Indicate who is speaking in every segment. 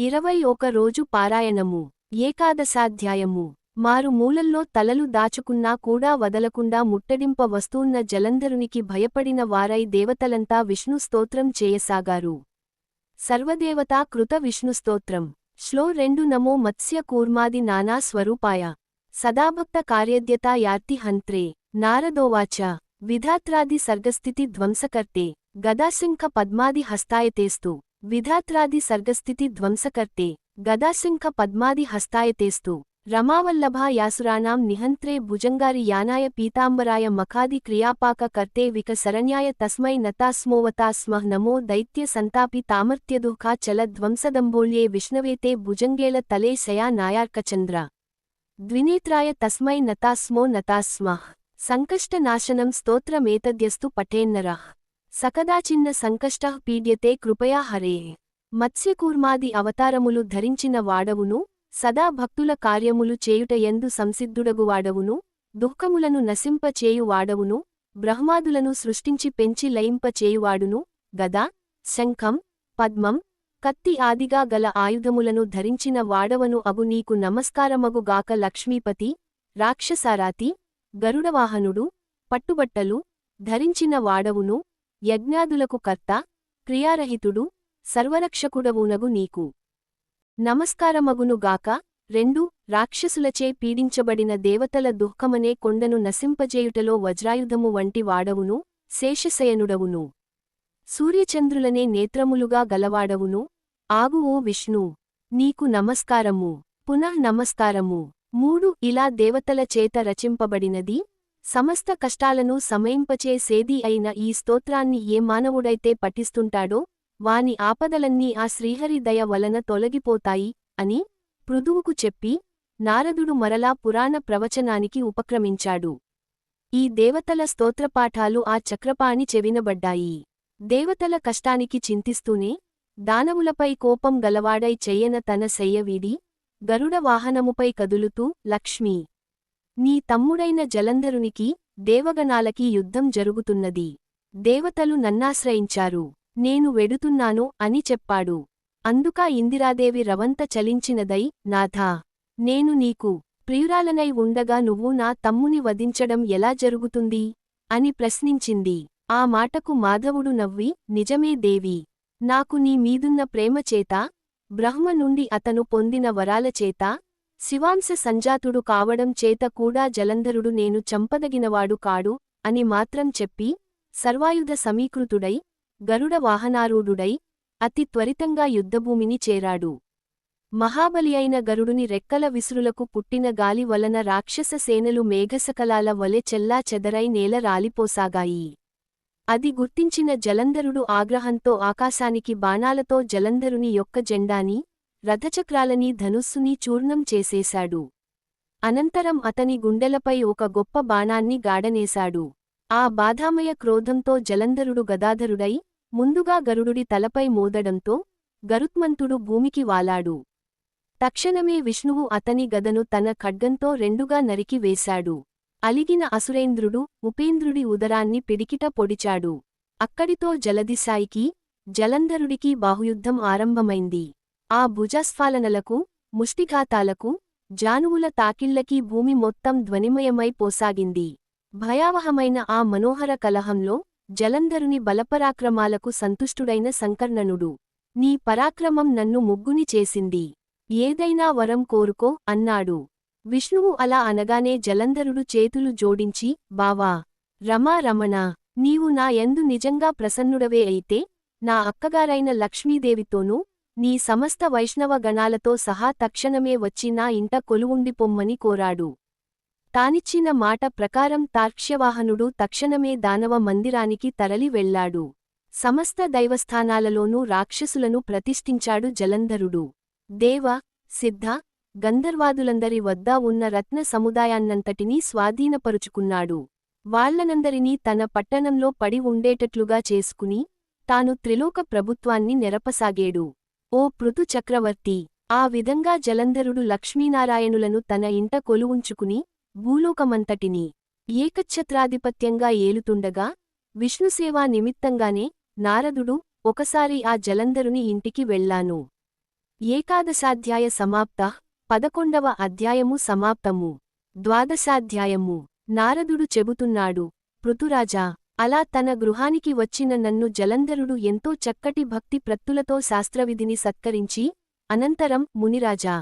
Speaker 1: ఇరవై ఒక రోజు పారాయణము ఏకాదశాధ్యాయము. మారు మూలల్లో తలలు దాచుకున్నా కూడా వదలకుండా ముట్టడింప వస్తూన్న జలంధరునికి భయపడిన వారై దేవతలంతా విష్ణు స్తోత్రం చేయసాగారు. సర్వదేవతా కృత విష్ణు స్తోత్రం. శ్లో రెండు నమో మత్స్య కూర్మాది నానా స్వరూపాయ. సదాభక్త కార్యద్యతా యార్తి హంత్రే. నారదోవాచ. విధాత్రాది సర్గస్థితి ధ్వంసకర్తే. గదాశంఖ పద్మాది హస్తాయతేస్తు. విధాత్రాది సర్గస్థితి ధ్వంసకర్తే గదాశంఖ పద్మాది హస్తాయతేస్తు రమావల్లభా యాసురాణాం నిహంత్రే భుజంగారి యానాయ పీతాంబరాయ మఖాది క్రియాపాక కర్తే విక శరణ్యాయ తస్మై నతాస్మోవతా స్మః నమో దైత్య సంతాపి తామర్త్యదుఃఖా చల ధ్వంసదంబోళ్యే విష్ణవేతే భుజంగేల తలే శయా నాయార్కచంద్ర. ద్వినేత్రాయ తస్మై నతాస్మో నతాస్మః. సంకష్టనాశనం స్తోత్రమేతద్యస్తు పఠేన్నరః. సకదాచిన్న సంకష్టః పీడ్యతే కృపయా హరే. మత్స్యకూర్మాది అవతారములు ధరించిన వాడవును సదా భక్తుల కార్యములు చేయుటయందు సంసిద్ధుడగువాడవును దుఃఖములను నశింపచేయువాడవును బ్రహ్మాదులను సృష్టించి పెంచి లయింపచేయువాడును గదా శంఖం పద్మం కత్తి ఆదిగా గల ఆయుధములను ధరించిన వాడవను అగు నీకు నమస్కారమగుగాక లక్ష్మీపతి రాక్షసారాతి గరుడవాహనుడు పట్టుబట్టలు ధరించిన వాడవును యజ్ఞాదులకు కర్త క్రియారహితుడు సర్వరక్షకుడవునగు నీకు. నమస్కారమగునుగాక రెండు రాక్షసులచే పీడించబడిన దేవతల దుఃఖమనే కొండను నశింపజేయుటలో వజ్రాయుధము వంటి వాడవును శేషశయనుడవును. సూర్యచంద్రులనే నేత్రములుగా గలవాడవును ఆగు ఓ విష్ణు నీకు నమస్కారము పునః నమస్కారము. మూడు ఇలా దేవతల చేత రచింపబడినది సమస్త కష్టాలను సమయింపచేసేది అయిన ఈ స్తోత్రాన్ని ఏ మానవుడైతే పఠిస్తుంటాడో వాని ఆపదలన్నీ ఆ శ్రీహరి దయ వలన తొలగిపోతాయి అని పృథువుకు చెప్పి నారదుడు మరలా పురాణ ప్రవచనానికి ఉపక్రమించాడు. ఈ దేవతల స్తోత్రపాఠాలు ఆ చక్రపాణి చెవినబడ్డాయి. దేవతల కష్టానికి చింతిస్తూనే దానవులపై కోపం గలవాడై చెయ్యన తన శయ్యవీడి గరుడ వాహనముపై కదులుతూ లక్ష్మీ నీ తమ్ముడైన జలంధరునికి దేవగణాలకి యుద్ధం జరుగుతున్నది. దేవతలు నన్నాశ్రయించారు. నేను వెడుతున్నాను అని చెప్పాడు. అందుకా ఇందిరాదేవి రవంత చలించినదై నాథా నేను నీకు ప్రియురాలనై ఉండగా నువ్వు నా తమ్ముని వధించడం ఎలా జరుగుతుంది? అని ప్రశ్నించింది. ఆ మాటకు మాధవుడు నవ్వి నిజమే దేవి నాకు నీ మీదున్న ప్రేమచేత బ్రహ్మ నుండి అతను పొందిన వరాలచేత శివాంశ సంజాతుడు కావడం చేత కూడా జలంధరుడు నేను చంపదగినవాడు కాడు అని మాత్రం చెప్పి సర్వాయుధ సమీకృతుడై గరుడ వాహనారూఢుడై అతి త్వరితంగా యుద్ధభూమిని చేరాడు. మహాబలి అయిన గరుడుని రెక్కల విసురులకు పుట్టిన గాలి వలన రాక్షస సేనలు మేఘసకలాల వలె చెల్లా చెదరై నేల రాలిపోసాగాయి. అది గుర్తించిన జలంధరుడు ఆగ్రహంతో ఆకాశానికి బాణాలతో జలంధరుని యొక్క జెండాని రథచక్రాలని ధనుస్సుని చూర్ణం చేసేశాడు. అనంతరం అతని గుండెలపై ఒక గొప్ప బాణాన్ని గాడనేశాడు ఆ బాధామయ క్రోధంతో జలంధరుడు గదాధరుడై ముందుగా గరుడుడి తలపై మోదడంతో గరుత్మంతుడు భూమికి వాలాడు. తక్షణమే విష్ణువు అతని గదను తన ఖడ్గంతో రెండుగా నరికి వేశాడు. అలిగిన అసురేంద్రుడు ఉపేంద్రుడి ఉదరాన్ని పిడికిట పొడిచాడు. అక్కడితో జలదిశాయికి జలంధరుడికి బాహుయుద్ధం ఆరంభమైంది. ఆ భుజస్ఫాలనలకు ముష్టిఘాతాలకు జానువుల తాకిళ్ళకి భూమి మొత్తం ధ్వనిమయమై పోసాగింది. భయావహమైన ఆ మనోహర కలహంలో జలంధరుని బలపరాక్రమాలకు సంతుష్టుడైన సంకర్ణనుడు నీ పరాక్రమం నన్ను ముగ్గుని చేసింది. ఏదైనా వరం కోరుకో అన్నాడు. విష్ణువు అలా అనగానే జలంధరుడు చేతులు జోడించి బావా! రమా రమణ! నీవు నా యందు నిజంగా ప్రసన్నుడవే అయితే నా అక్కగారైన లక్ష్మీదేవితోనూ నీ సమస్త వైష్ణవ గణాలతో సహా తక్షణమే వచ్చి నా ఇంట కొలువుండిపొమ్మని కోరాడు. తానిచ్చిన మాట ప్రకారం తార్క్ష్యవాహనుడు తక్షణమే దానవ మందిరానికి తరలి వెళ్ళాడు సమస్త దైవస్థానాలలోనూ రాక్షసులను ప్రతిష్ఠించాడు జలంధరుడు. దేవ సిద్ధ గంధర్వాదులందరి వద్ద ఉన్న రత్న సముదాయాన్నంతటినీ స్వాధీనపరుచుకున్నాడు. వాళ్ళనందరినీ తన పట్టణంలో పడి ఉండేటట్లుగా చేసుకుని తాను త్రిలోక ప్రభుత్వాన్ని నెరపసాగేడు. ఓ పృథు చక్రవర్తి! ఆ విధంగా జలంధరుడు లక్ష్మీనారాయణులను తన ఇంట కొలువుంచుకుని భూలోకమంతటిని ఏకఛత్రాధిపత్యంగా ఏలుతుండగా విష్ణుసేవా నిమిత్తంగానే నారదుడు ఒకసారి ఆ జలంధరుని ఇంటికి వెళ్ళాను. ఏకాదశాధ్యాయ సమాప్త పదకొండవ అధ్యాయము సమాప్తము. ద్వాదశాధ్యాయము. నారదుడు చెబుతున్నాడు పృథురాజా అలా తన గృహానికి వచ్చిన నన్ను జలంధరుడు ఎంతో చక్కటి భక్తి ప్రత్తులతో శాస్త్రవిధిని సత్కరించి అనంతరం మునిరాజా!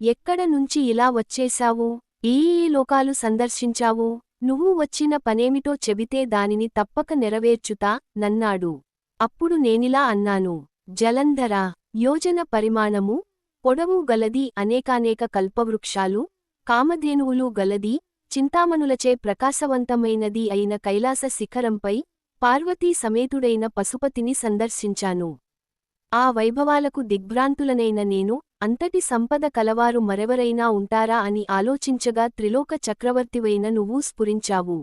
Speaker 1: ఎక్కడ నుంచి ఇలా వచ్చేశావు? ఏ ఏ లోకాలు సందర్శించావు? నువ్వు వచ్చిన పనేమిటో చెబితే దానిని తప్పక నెరవేర్చుతా నన్నాడు. అప్పుడు నేనిలా అన్నాను. జలంధర! యోజన పరిమాణము పొడవు గలది అనేకానేక కల్పవృక్షాలు కామధేనువులు గలది చింతామణులచే ప్రకాశవంతమైనది అయిన కైలాస శిఖరంపై పార్వతీ సమేతుడైన పశుపతిని సందర్శించాను. ఆ వైభవాలకు దిగ్భ్రాంతులనైన నేను అంతటి సంపద కలవారు మరెవరైనా ఉంటారా అని ఆలోచించగా త్రిలోక చక్రవర్తివైన నువ్వు స్ఫురించావు.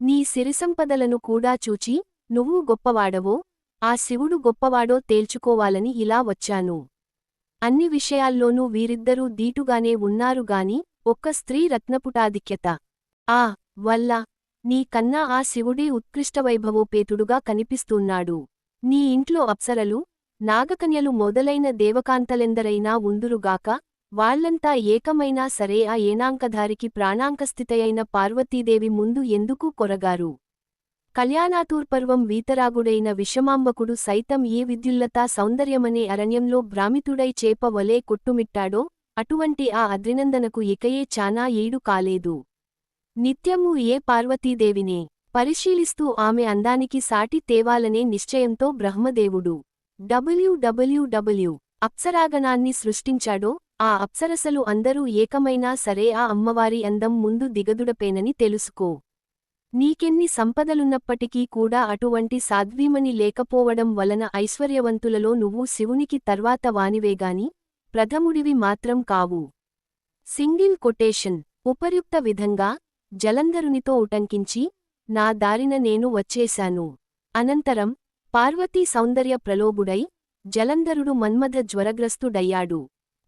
Speaker 1: నీ సిరిసంపదలను కూడా చూచి నువ్వు గొప్పవాడవో ఆ శివుడు గొప్పవాడో తేల్చుకోవాలని ఇలా వచ్చాను. అన్ని విషయాల్లోనూ వీరిద్దరూ దీటుగానే ఉన్నారుగాని ఒక్క స్త్రీ రత్నపుటాధిక్యత. ఆ వల్ల నీ కన్నా ఆ శివుడే ఉత్కృష్టవైభవోపేతుడుగా కనిపిస్తున్నాడు. నీ ఇంట్లో అప్సరలు నాగకన్యలు మొదలైన దేవకాంతలెందరైనా ఉందురుగాక వాళ్ళంతా ఏకమైనా సరే ఆ ఏనాంకధారికి ప్రాణాంకస్థితయైన పార్వతీదేవి ముందు ఎందుకు కొరగారు? కళ్యాణాతూర్పర్వం వీతరాగుడైన విషమాంబకుడు సైతం ఏ విద్యుల్లతా సౌందర్యమనే అరణ్యంలో భ్రామితుడై చేప వలే కొట్టుమిట్టాడో అటువంటి ఆ అద్రినందనకు ఇకయే చానా ఏడు కాలేదు. నిత్యము ఏ పార్వతీదేవినే పరిశీలిస్తూ ఆమె అందానికి సాటి తేవాలనే నిశ్చయంతో బ్రహ్మదేవుడు. డబ్ల్యూడబ్ల్యూడబ్ల్యూ అప్సరాగణాన్ని సృష్టించాడో ఆ అప్సరసలు అందరూ ఏకమైనా సరే ఆ అమ్మవారి అందం ముందు దిగదుడపేనని తెలుసుకో. నీకెన్ని సంపదలున్నప్పటికీ కూడా అటువంటి సాధ్వీమని లేకపోవడం వలన ఐశ్వర్యవంతులలో నువ్వు శివునికి తర్వాత వానివేగాని ప్రథముడివి మాత్రం కావు. సింగిల్ కొటేషన్ ఉపయుక్త విధంగా జలంధరునితో ఉటంకించి నా దారిన నేను వచ్చేశాను. అనంతరం పార్వతీ సౌందర్య ప్రలోభుడై జలంధరుడు మన్మథ జ్వరగ్రస్తుడయ్యాడు.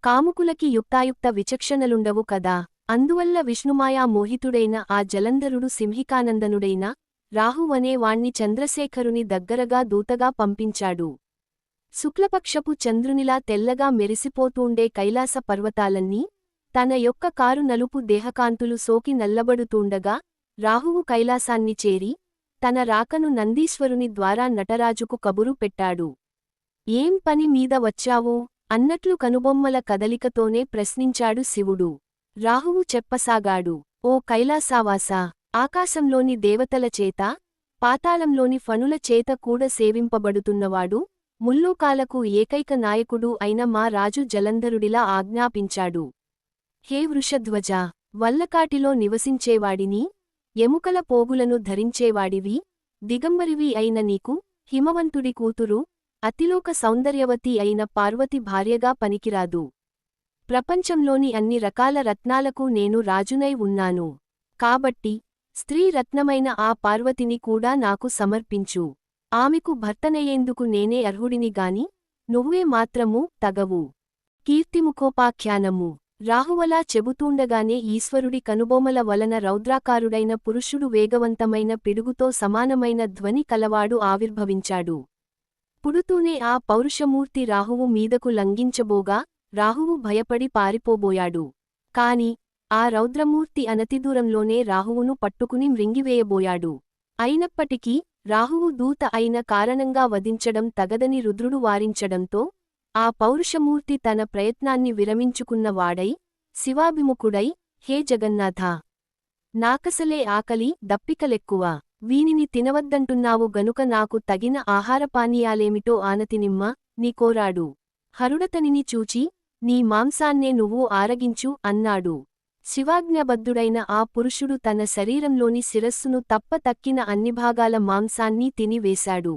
Speaker 1: కాముకులకి యుక్తాయుక్త విచక్షణలుండవు కదా. అందువల్ల విష్ణుమాయా మోహితుడైన ఆ జలంధరుడు సింహికానందనుడైన రాహువనే వాణ్ణి చంద్రశేఖరుని దగ్గరగా దూతగా పంపించాడు. శుక్లపక్షపు చంద్రునిలా తెల్లగా మెరిసిపోతూండే కైలాస పర్వతాలన్నీ తన యొక్క కారు నలుపు దేహకాంతులు సోకి నల్లబడుతూండగా రాహువు కైలాసాన్ని చేరి తన రాకను నందీశ్వరుని ద్వారా నటరాజుకు కబురు పెట్టాడు. ఏం పని మీద వచ్చావో అన్నట్లు కనుబొమ్మల కదలికతోనే ప్రశ్నించాడు శివుడు. రాహువు చెప్పసాగాడు. ఓ కైలాసావాసా! ఆకాశంలోని దేవతల చేత పాతాళంలోని ఫణుల చేత కూడా సేవింపబడుతున్నవాడు ముల్లోకాలకు ఏకైక నాయకుడు అయిన మా రాజు జలంధరుడిలా ఆజ్ఞాపించాడు. హే వృషధ్వజ వల్లకాటిలో నివసించేవాడిని ఎముకల పోగులను ధరించేవాడివి దిగంబరివి అయిన నీకు హిమవంతుడి కూతురు అతిలోక సౌందర్యవతి అయిన పార్వతి భార్యగా పనికిరాదు. ప్రపంచంలోని అన్ని రకాల రత్నాలకు నేను రాజునై ఉన్నాను. కాబట్టి స్త్రీ రత్నమైన ఆ పార్వతిని కూడా నాకు సమర్పించు. ఆమెకు భర్తనయ్యేందుకు నేనే అర్హుడిని గాని నువ్వే మాత్రము తగవు. కీర్తిముఖోపాఖ్యానము. రాహువలా చెబుతూండగానే ఈశ్వరుడి కనుబొమల వలన రౌద్రాకారుడైన పురుషుడు వేగవంతమైన పిడుగుతో సమానమైన ధ్వని కలవాడు ఆవిర్భవించాడు. పుడుతూనే ఆ పౌరుషమూర్తి రాహువు మీదకు లంఘించబోగా రాహువు భయపడి పారిపోబోయాడు. కాని ఆ రౌద్రమూర్తి అనతిదూరంలోనే రాహువును పట్టుకుని మృంగివేయబోయాడు. అయినప్పటికీ రాహువు దూత అయిన కారణంగా వధించడం తగదని రుద్రుడు వారించడంతో ఆ పౌరుషమూర్తి తన ప్రయత్నాన్ని విరమించుకున్నవాడై శివాభిముఖుడై హే జగన్నాథా! నాకసలే ఆకలి దప్పికలెక్కువ. వీనిని తినవద్దంటున్నావు గనుక నాకు తగిన ఆహారపానీయాలేమిటో ఆనతినిమ్మ నీ కోరాడు. హరుడతనిని చూచి నీ మాంసాన్నే నువ్వు ఆరగించు అన్నాడు. శివాజ్ఞబద్ధుడైన ఆ పురుషుడు తన శరీరంలోని శిరస్సును తప్ప తక్కిన అన్ని భాగాల మాంసాన్ని తినివేశాడు.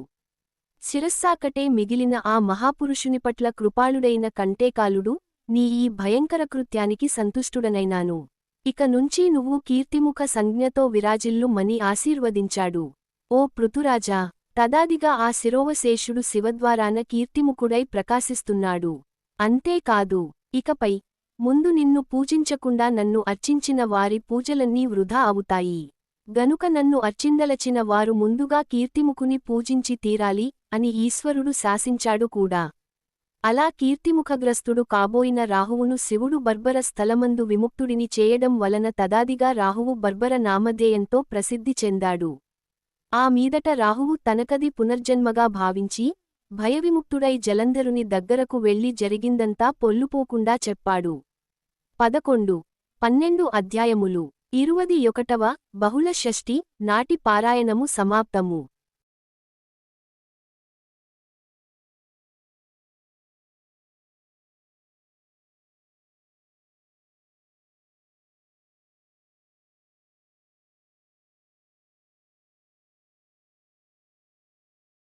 Speaker 1: శిరస్సాకటే మిగిలిన ఆ మహాపురుషుని పట్ల కృపాళుడైన కంటేకాలుడు నీ ఈ భయంకర కృత్యానికి సంతుష్టుడనైనాను. ఇక నుంచి నువ్వు కీర్తిముఖ సంజ్ఞతో విరాజిల్లు మని ఆశీర్వదించాడు. ఓ పృథురాజా తదాదిగా ఆ శిరోవశేషుడు శివద్వారాన కీర్తిముఖుడై ప్రకాశిస్తున్నాడు. అంతేకాదు ఇకపై ముందు నిన్ను పూజించకుండా నన్ను అర్చించిన వారి పూజలన్నీ వృధా అవుతాయి. గనుక నన్ను అర్చిందలచిన వారు ముందుగా కీర్తిముఖుని పూజించి తీరాలి అని ఈశ్వరుడు శాసించాడు కూడా. అలా కీర్తిముఖగ్రస్తుడు కాబోయిన రాహువును శివుడు బర్బర స్థలమందు విముక్తుడిని చేయడం వలన తదాదిగా రాహువు బర్బర నామధేయంతో ప్రసిద్ధి చెందాడు. ఆ మీదట రాహువు తనకది పునర్జన్మగా భావించి భయవిముక్తుడై జలంధరుని దగ్గరకు వెళ్ళి జరిగిందంతా పొల్లుపోకుండా చెప్పాడు. పదకొండు పన్నెండు అధ్యాయములు ఇరువది ఒకటవ బహుళ షష్ఠి నాటి పారాయణము సమాప్తము.